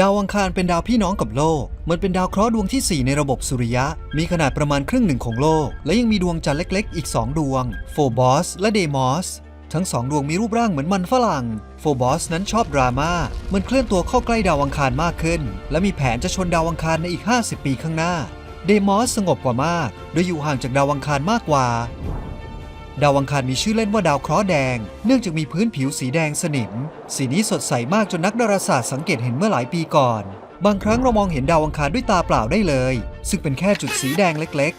ดาวอังคารเป็นดาวพี่น้องกับโลก มันเป็นดาวเคราะห์ดวงที่ 4 ในระบบสุริยะ มีขนาดประมาณครึ่งหนึ่งของโลก และยังมีดวงจันทร์เล็กๆ อีก 2 ดวง โฟบอสและเดมอส ทั้งสองดวงมีรูปร่างเหมือนมันฝรั่ง โฟบอสนั้นชอบดราม่า มันเคลื่อนตัวเข้าใกล้ดาวอังคารมากขึ้น และมีแผนจะชนดาวอังคารในอีก 50 ปีข้างหน้า เดมอสสงบกว่ามาก โดยอยู่ห่างจากดาวอังคารมากกว่า ดาวอังคารมีชื่อเล่นว่าดาวเคราะห์แดง เนื่องจากมีพื้นผิวสีแดงสนิม สีนี้สดใสมากจนนักดาราศาสตร์สังเกตเห็นเมื่อหลายปีก่อน บางครั้งเรามองเห็นดาวอังคารด้วยตาเปล่าได้เลย ซึ่งเป็นแค่จุดสีแดงเล็ก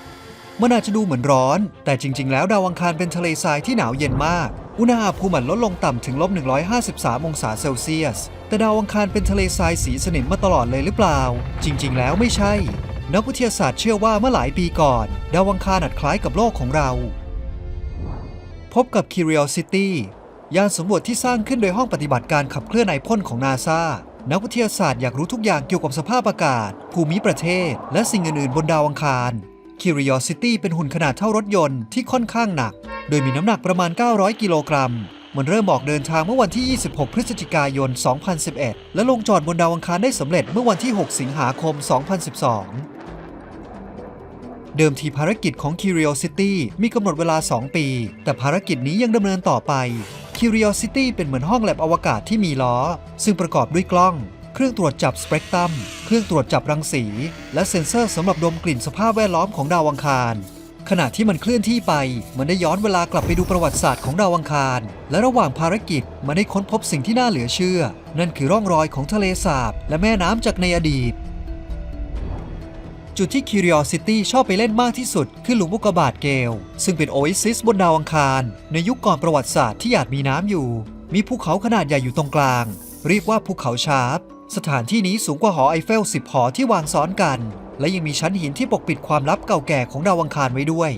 ๆ มันอาจจะดูเหมือนร้อน แต่จริง ๆ แล้วดาวอังคารเป็นทะเลทรายที่หนาวเย็นมาก อุณหภูมิมันลดลงต่ำถึงลบ 153 องศาเซลเซียส แต่ดาวอังคารเป็นทะเลทรายสีสนิมมาตลอดเลยหรือเปล่า จริง ๆ แล้วไม่ใช่ นักวิทยาศาสตร์เชื่อว่าเมื่อหลายปีก่อน ดาวอังคารอาจคล้ายกับโลกของเรา พบกับ Curiosity ยานสำรวจที่สร้างขึ้นโดยห้องปฏิบัติการขับเคลื่อนไอพ่นของนาซานักวิทยาศาสตร์อยากรู้ทุกอย่างเกี่ยวกับสภาพอากาศ ภูมิประเทศ และสิ่งอื่นๆบนดาวอังคาร Curiosity เป็นหุ่นขนาดเท่ารถยนต์ที่ค่อนข้างหนัก โดยมีน้ำหนักประมาณ 900 กิโลกรัม มันเริ่มออกเดินทางเมื่อวันที่ 26 พฤศจิกายน 2011 และลงจอดบนดาวอังคารได้สำเร็จเมื่อวันที่ 6 สิงหาคม 2012 เดิมทีภารกิจของ Curiosity มีกำหนดเวลา 2 ปี แต่ภารกิจนี้ยังดำเนินต่อไป Curiosity เป็นเหมือนห้องแลบอวกาศที่มีล้อ ซึ่งประกอบด้วยกล้อง เครื่องตรวจจับสเปกตรัม เครื่องตรวจจับรังสี และเซ็นเซอร์สำหรับดมกลิ่นสภาพแวดล้อมของดาวอังคาร ขณะที่มันเคลื่อนที่ไป มันได้ย้อนเวลากลับไปดูประวัติศาสตร์ของดาวอังคาร และระหว่างภารกิจ มันได้ค้นพบสิ่งที่น่าเหลือเชื่อ นั่นคือร่องรอยของทะเลสาบ และแม่น้ำจากในอดีต จุดที่ Curiosity ชอบไปเล่นมากที่สุด คือหลุมอุกกาบาตเกล ซึ่งเป็นโอเอซิสบนดาวอังคาร ในยุคก่อนประวัติศาสตร์ที่อาจมีน้ำอยู่ มีภูเขาขนาดใหญ่อยู่ตรงกลาง เรียกว่าภูเขาชาร์ปสถานที่นี้สูงกว่าหอไอเฟล 10 หอที่วางซ้อนกัน และยังมีชั้นหินที่ปกปิดความลับเก่าแก่ของดาวอังคารไว้ด้วย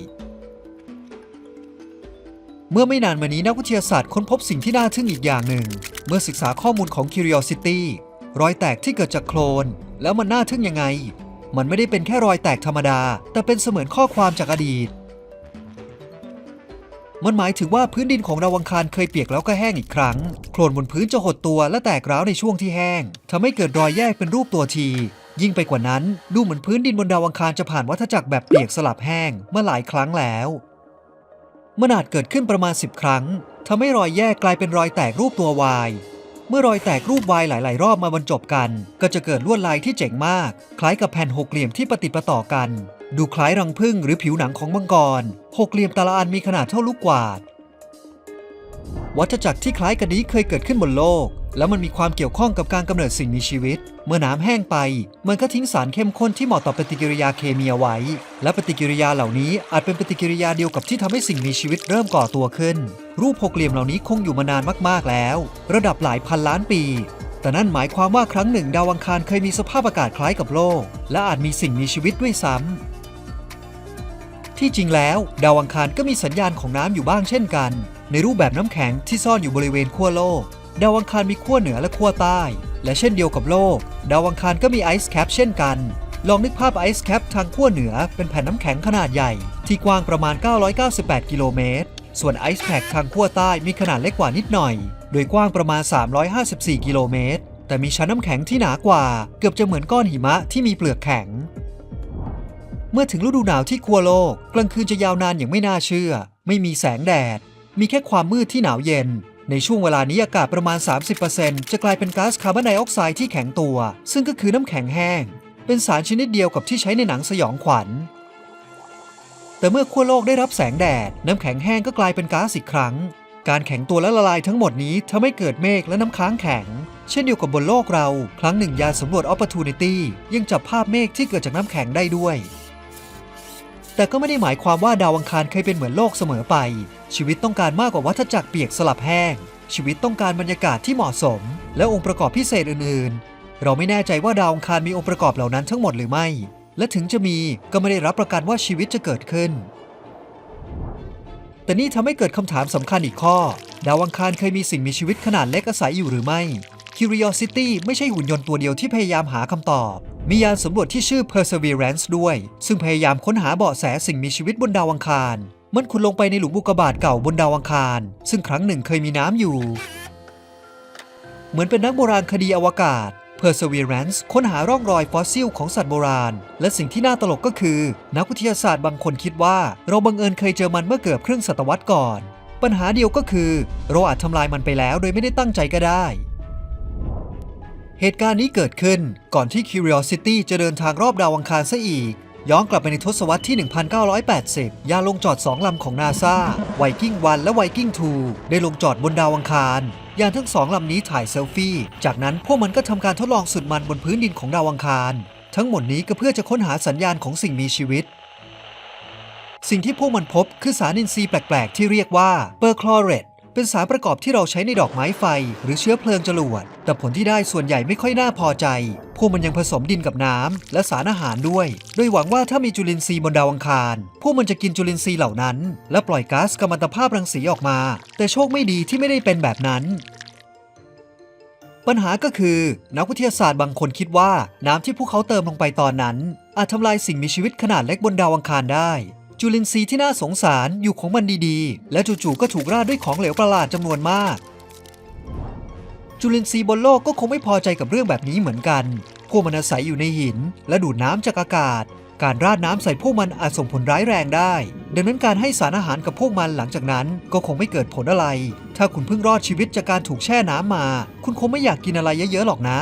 เมื่อไม่นานมานี้นักวิทยาศาสตร์ค้นพบสิ่งที่น่าทึ่งอีกอย่างหนึ่ง เมื่อศึกษาข้อมูลของ Curiosity รอยแตกที่เกิดจากโคลน แล้วมันน่าทึ่งยังไง มันไม่ได้เป็นแค่รอยแตกธรรมดา แต่เป็นเสมือนข้อความจากอดีต มันหมายถึงว่าพื้นดินของดาวอังคารเคยเปียกแล้วก็แห้งอีกครั้ง โคลนบนพื้นจะหดตัวและแตกร้าวในช่วงที่แห้งทำให้เกิดรอยแยกเป็นรูปตัวทียิ่งไปกว่านั้น ดูเหมือนพื้นดินบนดาวอังคารจะผ่านวัฏจักรแบบเปียกสลับแห้งเมื่อหลายครั้งแล้วมันอาจเกิดขึ้นประมาณ 10 ครั้งทำให้รอยแยกกลายเป็นรอยแตกรูปตัววาย เมื่อรอยแตกรูปวายหลาย ๆ รอบมาบรรจบกัน ก็จะเกิดลวดลายที่เจ๋งมาก คล้ายกับแผ่นหกเหลี่ยมที่ประติดประต่อกัน ดูคล้ายรังผึ้งหรือผิวหนังของมังกรหกเหลี่ยมแต่ละอันมีขนาดเท่าลูกกวาด วัฏจักรที่คล้ายกันนี้เคยเกิดขึ้นบนโลก แล้วมันมีความเกี่ยวข้องกับการกำเนิดสิ่งมีชีวิต เมื่อน้ำแห้งไป มันก็ทิ้งสารเข้มข้นที่เหมาะต่อปฏิกิริยาเคมีเอาไว้ และปฏิกิริยาเหล่านี้อาจเป็นปฏิกิริยาเดียวกับที่ทำให้สิ่งมีชีวิตเริ่มก่อตัวขึ้น รูปหกเหลี่ยมเหล่านี้คงอยู่มานานมากๆแล้ว ระดับหลายพันล้านปี แต่นั่นหมายความว่าครั้งหนึ่งดาวอังคารเคยมีสภาพอากาศคล้ายกับโลก และอาจมีสิ่งมีชีวิตด้วยซ้ำที่จริงแล้วดาวอังคารก็มีสัญญาณของน้ำอยู่บ้างเช่นกัน ในรูปแบบน้ำแข็งที่ซ่อนอยู่บริเวณขั้วโลก ดาวอังคารมีขั้วเหนือและขั้วใต้ และเช่นเดียวกับโลก ดาวอังคารก็มีไอซ์แคปเช่นกัน ลองนึกภาพไอซ์แคปทางขั้วเหนือเป็นแผ่นน้ำแข็งขนาดใหญ่ ที่กว้างประมาณ 998 กิโลเมตร ส่วนไอซ์แพ็กทางขั้วใต้มีขนาดเล็กกว่านิดหน่อย โดยกว้างประมาณ 354 กิโลเมตร แต่มีชั้นน้ำแข็งที่หนากว่า เกือบจะเหมือนก้อนหิมะที่มีเปลือกแข็งเมื่อถึงฤดูหนาวที่ขั้วโลก กลางคืนจะยาวนานอย่างไม่น่าเชื่อ ไม่มีแสงแดด มีแค่ความมืดที่หนาวเย็น ในช่วงเวลานี้อากาศประมาณ 30%จะกลายเป็นก๊าซคาร์บอนไดออกไซด์ที่แข็งตัว ซึ่งก็คือน้ำแข็งแห้ง เป็นสารชนิดเดียวกับที่ใช้ในหนังสยองขวัญ แต่เมื่อขั้วโลกได้รับแสงแดด น้ำแข็งแห้งก็กลายเป็นก๊าซอีกครั้ง การแข็งตัวและละลายทั้งหมดนี้ทำให้เกิดเมฆและน้ำค้างแข็ง เช่นเดียวกับบนโลกเรา ครั้งหนึ่งยานสำรวจ Opportunity ยังจับภาพเมฆที่เกิดจากน้ำแข็งได้ด้วย แต่ก็ไม่ได้หมายความว่าดาวอังคารเคยเป็นเหมือนโลกเสมอไป ชีวิตต้องการมากกว่าวัฏจักรเปียกสลับแห้ง ชีวิตต้องการบรรยากาศที่เหมาะสม และองค์ประกอบพิเศษอื่น ๆ เราไม่แน่ใจว่าดาวอังคารมีองค์ประกอบเหล่านั้นทั้งหมดหรือไม่ และถึงจะมีก็ไม่ได้รับประกันว่าชีวิตจะเกิดขึ้น แต่นี่ทำให้เกิดคำถามสำคัญอีกข้อ ดาวอังคารเคยมีสิ่งมีชีวิตขนาดเล็กอาศัยอยู่หรือไม่ Curiosity ไม่ใช่หุ่นยนต์ตัวเดียวที่พยายามหาคำตอบ มียานสำรวจที่ชื่อ Perseverance ด้วย ซึ่งพยายามค้นหาเบาะแสสิ่งมีชีวิตบนดาวอังคาร มันขุดลงไปในหลุมอุกกาบาตเก่าบนดาวอังคาร ซึ่งครั้งหนึ่งเคยมีน้ำอยู่ เหมือนเป็นนักโบราณคดีอวกาศ Perseverance ค้นหาร่องรอยฟอสซิลของสัตว์โบราณ และสิ่งที่น่าตลกก็คือ นักวิทยาศาสตร์บางคนคิดว่า เราบังเอิญเคยเจอมันเมื่อเกือบครึ่งศตวรรษก่อน ปัญหาเดียวก็คือ เราอาจทำลายมันไปแล้วโดยไม่ได้ตั้งใจก็ได้ เหตุการณ์นี้เกิดขึ้นก่อนที่ Curiosity จะเดินทางรอบดาวอังคารซะอีก ย้อนกลับไปในทศวรรษที่ 1980 ยานลงจอด 2 ลำของนาซาไวกิ้ง1และไวกิ้ง2ได้ลงจอดบนดาวอังคาร ยานทั้งสองลำนี้ถ่ายเซลฟี่ จากนั้นพวกมันก็ทำการทดลองสุดมันบนพื้นดินของดาวอังคาร ทั้งหมดนี้ก็เพื่อจะค้นหาสัญญาณของสิ่งมีชีวิต สิ่งที่พวกมันพบคือสารอินทรีย์แปลก ๆ ที่เรียกว่าเปอร์คลอเรต เป็นสารประกอบที่เราใช้ในดอกไม้ไฟ หรือเชื้อเพลิงจรวด แต่ผลที่ได้ส่วนใหญ่ไม่ค่อยน่าพอใจ พวกมันยังผสมดินกับน้ำและสารอาหารด้วย โดยหวังว่าถ้ามีจุลินทรีย์บนดาวอังคาร พวกมันจะกินจุลินทรีย์เหล่านั้น และปล่อยก๊าซกัมมันตภาพรังสีออกมา แต่โชคไม่ดีที่ไม่ได้เป็นแบบนั้นปัญหาก็คือ นักวิทยาศาสตร์บางคนคิดว่า น้ำที่พวกเขาเติมลงไปตอนนั้น อาจทำลายสิ่งมีชีวิตขนาดเล็กบนดาวอังคารได้ จุลินทรีย์ที่น่าสงสารอยู่ของมันดีๆ และจู่ๆก็ถูกราดด้วยของเหลวประหลาดจำนวนมาก จุลินทรีย์บนโลกก็คงไม่พอใจกับเรื่องแบบนี้เหมือนกัน พวกมันอาศัยอยู่ในหิน และดูดน้ำจากอากาศ การราดน้ำใส่พวกมันอาจส่งผลร้ายแรงได้ ดังนั้นการให้สารอาหารกับพวกมันหลังจากนั้นก็คงไม่เกิดผลอะไร ถ้าคุณเพิ่งรอดชีวิตจากการถูกแช่น้ำมา คุณคงไม่อยากกินอะไรเยอะๆหรอกนะ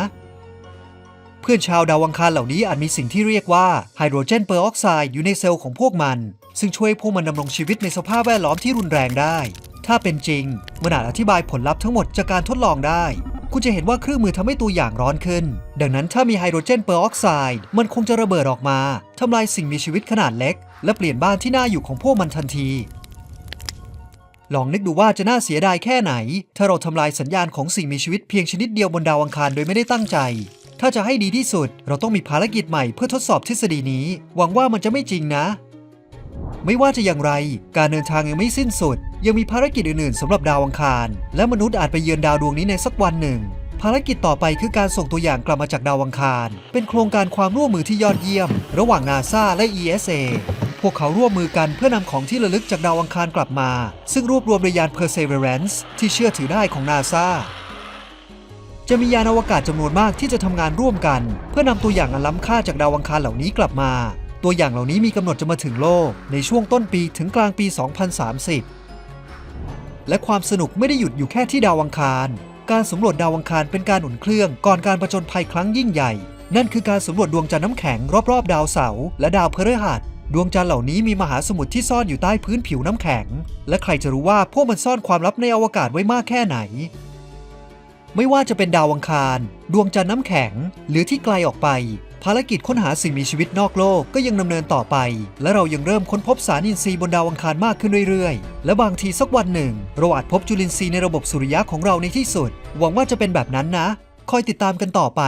เพื่อนชาวดาวอังคารเหล่านี้อาจมีสิ่งที่เรียกว่าไฮโดรเจนเปอร์ออกไซด์อยู่ในเซลล์ของพวกมัน ซึ่งช่วยพวกมันดำรงชีวิตในสภาพแวดล้อมที่รุนแรงได้ ถ้าเป็นจริงมันอาจอธิบายผลลัพธ์ทั้งหมดจากการทดลองได้ คุณจะเห็นว่าเครื่องมือทำให้ตัวอย่างร้อนขึ้น ดังนั้นถ้ามีไฮโดรเจนเปอร์ออกไซด์มันคงจะระเบิดออกมาทำลายสิ่งมีชีวิตขนาดเล็ก และเปลี่ยนบ้านที่น่าอยู่ของพวกมันทันทีลองนึกดูว่าจะน่าเสียดายแค่ไหน ถ้าเราทำลายสัญญาณของสิ่งมีชีวิตเพียงชนิดเดียวบนดาวอังคารโดยไม่ได้ตั้งใจ ถ้าจะให้ดีที่สุด เราต้องมีภารกิจใหม่เพื่อทดสอบทฤษฎีนี้ หวังว่ามันจะไม่จริงนะ ไม่ว่าจะอย่างไร การเดินทางยังไม่สิ้นสุด ยังมีภารกิจอื่นๆสำหรับดาวอังคาร และมนุษย์อาจไปเยือนดาวดวงนี้ในสักวันหนึ่ง ภารกิจต่อไปคือการส่งตัวอย่างกลับมาจากดาวอังคาร เป็นโครงการความร่วมมือที่ยอดเยี่ยม ระหว่างนาซาและ ESA พวกเขาร่วมมือกันเพื่อนำของที่ระลึกจากดาวอังคารกลับมา ซึ่งรวบรวมโดยยาน Perseverance ที่เชื่อถือได้ของนาซา จะมียานอวกาศจำนวนมากที่จะทำงานร่วมกัน เพื่อนำตัวอย่างอันล้ำค่าจากดาวอังคารเหล่านี้กลับมา ตัวอย่างเหล่านี้มีกำหนดจะมาถึงโลก ในช่วงต้นปีถึงกลางปี 2030 และความสนุกไม่ได้หยุดอยู่แค่ที่ดาวอังคาร การสำรวจดาวอังคารเป็นการอุ่นเครื่องก่อนการประจนภัยครั้งยิ่งใหญ่ นั่นคือการสำรวจดวงจันทร์น้ำแข็งรอบๆ ดาวเสาร์และดาวพฤหัสดวงจันทร์เหล่านี้มีมหาสมุทรที่ซ่อนอยู่ใต้พื้นผิวน้ำแข็ง และใครจะรู้ว่าพวกมันซ่อนความลับในอวกาศไว้มากแค่ไหน ไม่ว่าจะเป็นดาวอังคาร ดวงจันทร์น้ำแข็ง หรือที่ไกลออกไป ภารกิจค้นหาสิ่งมีชีวิตนอกโลกก็ยังดำเนินต่อไป และเรายังเริ่มค้นพบสารอินทรีย์บนดาวอังคารมากขึ้นเรื่อยๆ และบางทีสักวันหนึ่ง เราอาจพบจุลินทรีย์ในระบบสุริยะของเราในที่สุด หวังว่าจะเป็นแบบนั้นนะ คอยติดตามกันต่อไป